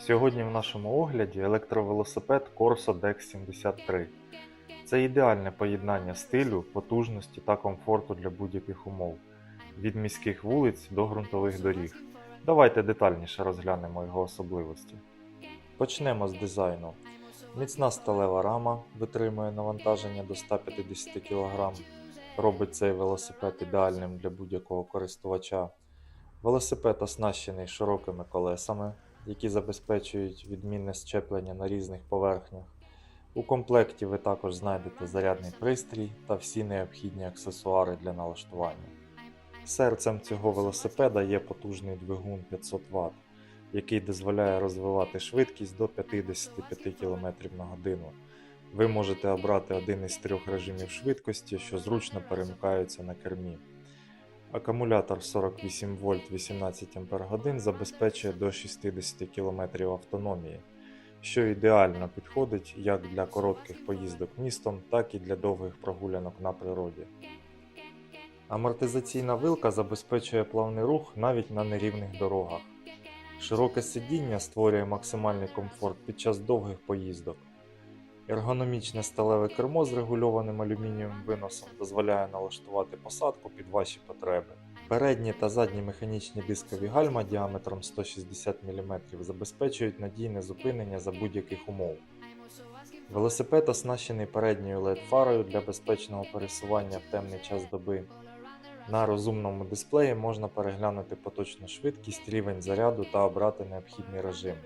Сьогодні в нашому огляді електровелосипед Corsa Dex 73. Це ідеальне поєднання стилю, потужності та комфорту для будь-яких умов, від міських вулиць до ґрунтових доріг. Давайте детальніше розглянемо його особливості. Почнемо з дизайну. Міцна сталева рама витримує навантаження до 150 кг, робить цей велосипед ідеальним для будь-якого користувача. Велосипед оснащений широкими колесами, які забезпечують відмінне щеплення на різних поверхнях. У комплекті ви також знайдете зарядний пристрій та всі необхідні аксесуари для налаштування. Серцем цього велосипеда є потужний двигун 500 Вт, який дозволяє розвивати швидкість до 55 км на годину. Ви можете обрати один із трьох режимів швидкості, що зручно перемикаються на кермі. Акумулятор 48 вольт 18 Ах забезпечує до 60 км автономії, що ідеально підходить як для коротких поїздок містом, так і для довгих прогулянок на природі. Амортизаційна вилка забезпечує плавний рух навіть на нерівних дорогах. Широке сидіння створює максимальний комфорт під час довгих поїздок. Ергономічне сталеве кермо з регульованим алюмінієвим виносом дозволяє налаштувати посадку під ваші потреби. Передні та задні механічні дискові гальма діаметром 160 мм забезпечують надійне зупинення за будь-яких умов. Велосипед оснащений передньою LED-фарою для безпечного пересування в темний час доби. На розумному дисплеї можна переглянути поточну швидкість, рівень заряду та обрати необхідний режим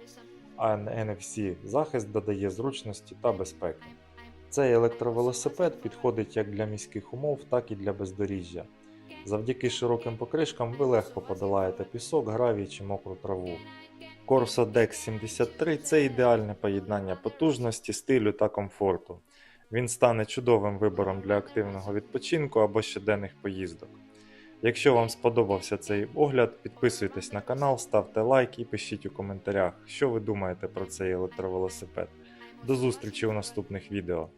а NFC захист додає зручності та безпеки. Цей електровелосипед підходить як для міських умов, так і для бездоріжжя. Завдяки широким покришкам ви легко подолаєте пісок, гравій чи мокру траву. Corsa Dex 73 це ідеальне поєднання потужності, стилю та комфорту. Він стане чудовим вибором для активного відпочинку або щоденних поїздок. Якщо вам сподобався цей огляд, підписуйтесь на канал, ставте лайк і пишіть у коментарях, що ви думаєте про цей електровелосипед. До зустрічі у наступних відео.